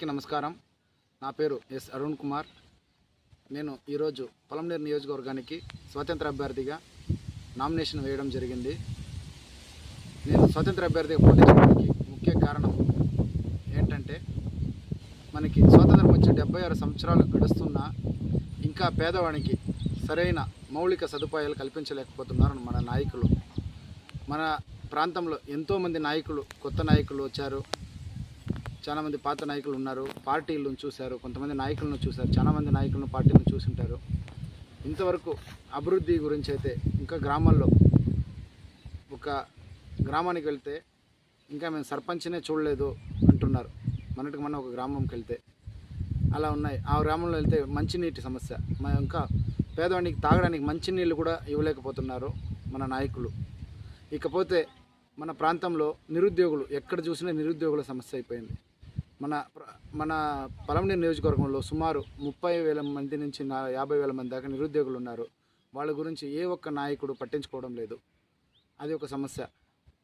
అందరికీ నమస్కారం. నా పేరు ఎస్ అరుణ్ కుమార్. నేను ఈరోజు పొలంనేరు నియోజకవర్గానికి స్వతంత్ర అభ్యర్థిగా నామినేషన్ వేయడం జరిగింది. నేను స్వతంత్ర అభ్యర్థిగా పోటీ చేయడానికి ముఖ్య కారణం ఏంటంటే మనకి స్వాతంత్రం వచ్చి డెబ్బై ఆరు సంవత్సరాలు గడుస్తున్నా ఇంకా పేదవానికి సరైన మౌలిక సదుపాయాలు కల్పించలేకపోతున్నారు మన నాయకులు. మన ప్రాంతంలో ఎంతోమంది నాయకులు కొత్త నాయకులు వచ్చారు. చాలామంది పాత నాయకులు ఉన్నారు. పార్టీలను చూశారు. కొంతమంది నాయకులను చూశారు. చాలామంది నాయకులను పార్టీలను చూసుంటారు. ఇంతవరకు అభివృద్ధి గురించి అయితే ఇంకా గ్రామాల్లో ఒక గ్రామానికి వెళ్తే ఇంకా మేము సర్పంచ్నే చూడలేదు అంటున్నారు. మొన్నటికి మొన్న ఒక గ్రామంకి వెళ్తే. అలా ఉన్నాయి. ఆ గ్రామంలో వెళ్తే మంచినీటి సమస్య. మన ఇంకా పేదవాడికి తాగడానికి మంచినీళ్ళు కూడా ఇవ్వలేకపోతున్నారు మన నాయకులు. ఇకపోతే మన ప్రాంతంలో నిరుద్యోగులు ఎక్కడ చూసినా నిరుద్యోగుల సమస్య అయిపోయింది. మన మన పలమనేరు నియోజకవర్గంలో సుమారు ముప్పై వేల మంది నుంచి నా యాభై వేల మంది దాకా నిరుద్యోగులు ఉన్నారు. వాళ్ళ గురించి ఏ ఒక్క నాయకుడు పట్టించుకోవడం లేదు. అది ఒక సమస్య.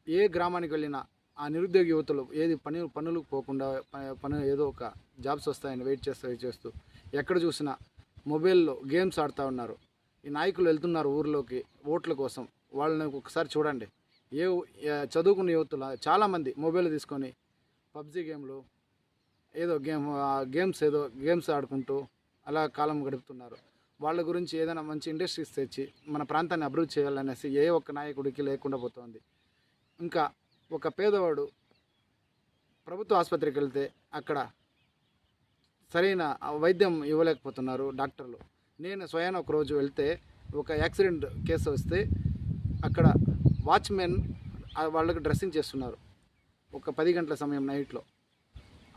ఏ గ్రామానికి వెళ్ళినా ఆ నిరుద్యోగ యువతలు ఏది పని పనులకు పోకుండా పని ఏదో ఒక జాబ్స్ వస్తాయని వెయిట్ చేస్తూ వెయిట్ చేస్తూ ఎక్కడ చూసినా మొబైల్లో గేమ్స్ ఆడుతూ ఉన్నారు. ఈ నాయకులు వెళ్తున్నారు ఊర్లోకి ఓట్ల కోసం. వాళ్ళని ఒకసారి చూడండి. ఏ ఏ చదువుకున్న యువతుల చాలామంది మొబైల్ తీసుకొని పబ్జి గేమ్లు ఏదో గేమ్ ఆ గేమ్స్ ఏదో గేమ్స్ ఆడుకుంటూ అలా కాలం గడుపుతున్నారు. వాళ్ళ గురించి ఏదైనా మంచి ఇండస్ట్రీస్ తెచ్చి మన ప్రాంతాన్ని అభివృద్ధి చేయాలనేసి ఏ ఒక్క నాయకుడికి లేకుండా పోతుంది. ఇంకా ఒక పేదవాడు ప్రభుత్వ ఆసుపత్రికి వెళ్తే అక్కడ సరైన వైద్యం ఇవ్వలేకపోతున్నారు డాక్టర్లు. నేను స్వయాన ఒక రోజు వెళ్తే ఒక యాక్సిడెంట్ కేసు వస్తే అక్కడ వాచ్మెన్ వాళ్ళకి డ్రెస్సింగ్ చేస్తున్నారు. ఒక పది గంటల సమయం నైట్లో.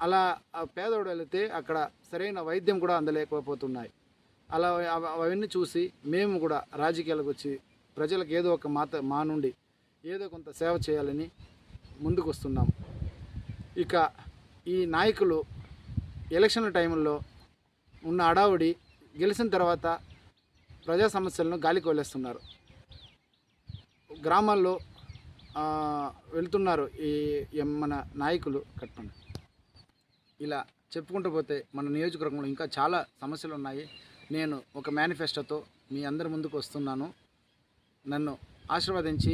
అలా పేదోడు పేదవాడు వెళితే అక్కడ సరైన వైద్యం కూడా అందలేకపోతున్నాయి. అలా అవన్నీ చూసి మేము కూడా రాజకీయాలకు వచ్చి ప్రజలకు ఏదో ఒక మాత మా నుండి ఏదో కొంత సేవ చేయాలని ముందుకు వస్తున్నాము ఇక ఈ నాయకులు ఎలక్షన్ల టైంలో ఉన్న అడావుడి గెలిచిన తర్వాత ప్రజా సమస్యలను గాలికి వదిలేస్తున్నారు. గ్రామాల్లో వెళ్తున్నారు ఈ మన నాయకులు కట్టండి ఇలా చెప్పుకుంటూ పోతే మన నియోజకవర్గంలో ఇంకా చాలా సమస్యలు ఉన్నాయి నేను ఒక మేనిఫెస్టోతో మీ అందరి ముందుకు వస్తున్నాను. నన్ను ఆశీర్వదించి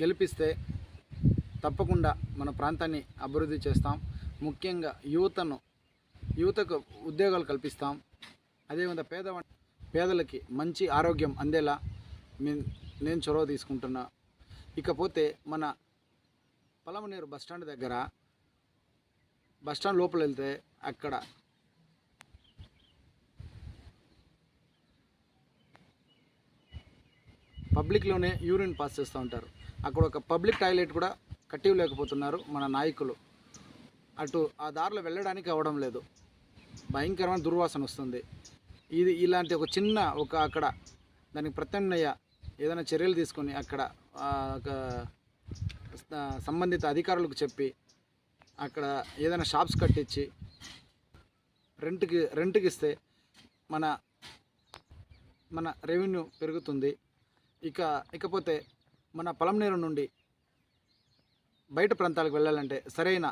గెలిపిస్తే తప్పకుండా మన ప్రాంతాన్ని అభివృద్ధి చేస్తాం. ముఖ్యంగా యువతను యువతకు ఉద్యోగాలు కల్పిస్తాం. అదేవిధంగా పేద పేదలకి మంచి ఆరోగ్యం అందేలా నేను చొరవ తీసుకుంటున్నా. ఇకపోతే మన పలమనేరు బస్టాండ్ దగ్గర బస్టాండ్ లోపల వెళ్తే అక్కడ. పబ్లిక్లోనే యూరిన్ పాస్ చేస్తూ ఉంటారు. అక్కడ ఒక పబ్లిక్ టాయిలెట్ కూడా కట్టివ్వలేకపోతున్నారు మన నాయకులు. అటు ఆ దారిలో వెళ్ళడానికి అవడం లేదు. భయంకరమైన దుర్వాసన వస్తుంది. ఇది ఇలాంటి ఒక చిన్న ఒక అక్కడ దానికి ప్రత్యామ్నాయ ఏదైనా చర్యలు తీసుకొని అక్కడ ఒక సంబంధిత అధికారులకు చెప్పి అక్కడ ఏదైనా షాప్స్ కట్టించి రెంట్కి రెంట్కి ఇస్తే మన మన రెవెన్యూ పెరుగుతుంది. ఇక ఇకపోతే మన పొలం నీరు నుండి బయట ప్రాంతాలకు వెళ్ళాలంటే సరైన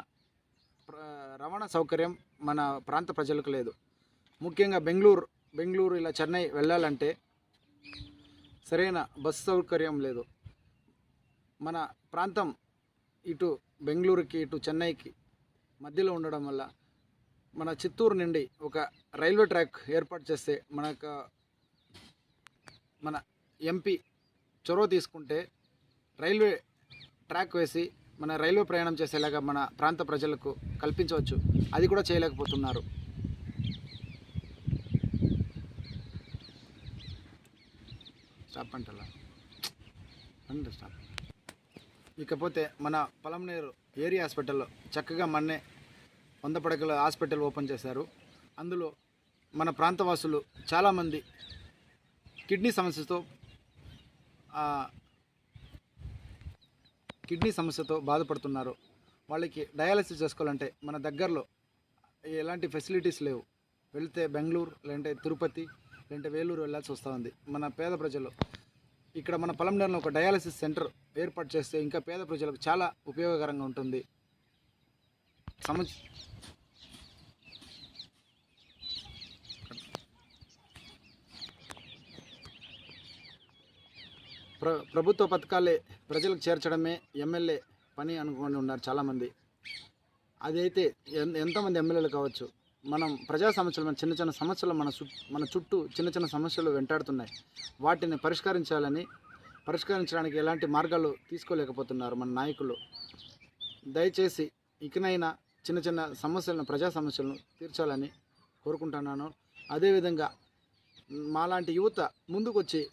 రవాణా సౌకర్యం మన ప్రాంత ప్రజలకు లేదు. ముఖ్యంగా బెంగళూరు బెంగళూరు ఇలా చెన్నై వెళ్ళాలంటే సరైన బస్సు సౌకర్యం లేదు. మన ప్రాంతం ఇటు బెంగళూరుకి ఇటు చెన్నైకి మధ్యలో ఉండడం వల్ల మన చిత్తూరు నుండి ఒక రైల్వే ట్రాక్ ఏర్పాటు చేస్తే మనకు మన ఎంపీ చొరవ తీసుకుంటే రైల్వే ట్రాక్ వేసి మన రైల్వే ప్రయాణం చేసేలాగా మన ప్రాంత ప్రజలకు కల్పించవచ్చు. అది కూడా చేయలేకపోతున్నారు. స్టాప్ అంటలా అండి స్టాప్. ఇకపోతే మన పొలంనేరు ఏరియా హాస్పిటల్లో చక్కగా మొన్నే వంద పడకల హాస్పిటల్ ఓపెన్ చేశారు. అందులో మన ప్రాంతవాసులు చాలామంది కిడ్నీ సమస్యతో కిడ్నీ సమస్యతో బాధపడుతున్నారు. వాళ్ళకి డయాలసిస్ చేసుకోవాలంటే మన దగ్గరలో ఎలాంటి ఫెసిలిటీస్ లేవు. వెళితే బెంగళూరు లేదంటే తిరుపతి లేదంటే వేలూరు వెళ్ళాల్సి వస్తూ ఉంది మన పేద ప్రజలు ఇక్కడ మన పొలంనేరులో ఒక డయాలసిస్ సెంటర్ ఏర్పాటు చేస్తే ఇంకా పేద ప్రజలకు చాలా ఉపయోగకరంగా ఉంటుంది. సమ ప్ర ప్రభుత్వ పథకాలే ప్రజలకు చేర్చడమే ఎమ్మెల్యే పని అనుకోండి ఉన్నారు చాలామంది. అదైతే ఎంతమంది ఎమ్మెల్యేలు కావచ్చు. మనం ప్రజా సమస్యలు మన చిన్న చిన్న సమస్యలు మన చుట్టూ మన చుట్టూ చిన్న చిన్న సమస్యలు వెంటాడుతున్నాయి. వాటిని పరిష్కరించాలని పరిష్కరించడానికి ఎలాంటి మార్గాలు తీసుకోలేకపోతున్నారు మన నాయకులు. దయచేసి ఇకనైనా చిన్న చిన్న సమస్యలను ప్రజా సమస్యలను తీర్చాలని కోరుకుంటున్నాను. అదేవిధంగా మాలాంటి యువత ముందుకొచ్చి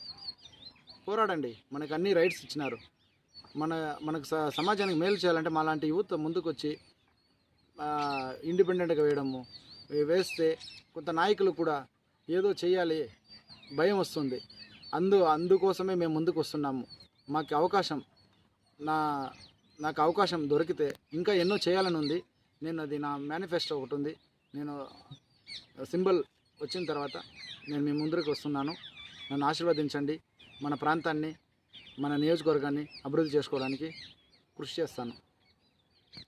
పోరాడండి. మనకు అన్ని రైట్స్ ఇచ్చినారు. మన మనకు స- సమాజానికి మేలు చేయాలంటే మాలాంటి యువత ముందుకొచ్చి ఇండిపెండెంట్గా వేయడము వేస్తే కొంత నాయకులు కూడా ఏదో చేయాలి భయం వస్తుంది. అందు అందుకోసమే మేము ముందుకు వస్తున్నాము. మాకు అవకాశం నా నాకు అవకాశం దొరికితే ఇంకా ఎన్నో చేయాలని ఉంది. నేను అది నా మేనిఫెస్టో ఒకటి ఉంది. నేను సింబల్ వచ్చిన తర్వాత నేను మీ ముందరికి వస్తున్నాను. నన్ను ఆశీర్వదించండి. మన ప్రాంతాన్ని మన నియోజకవర్గాన్ని అభివృద్ధి చేసుకోవడానికి కృషి చేస్తాను.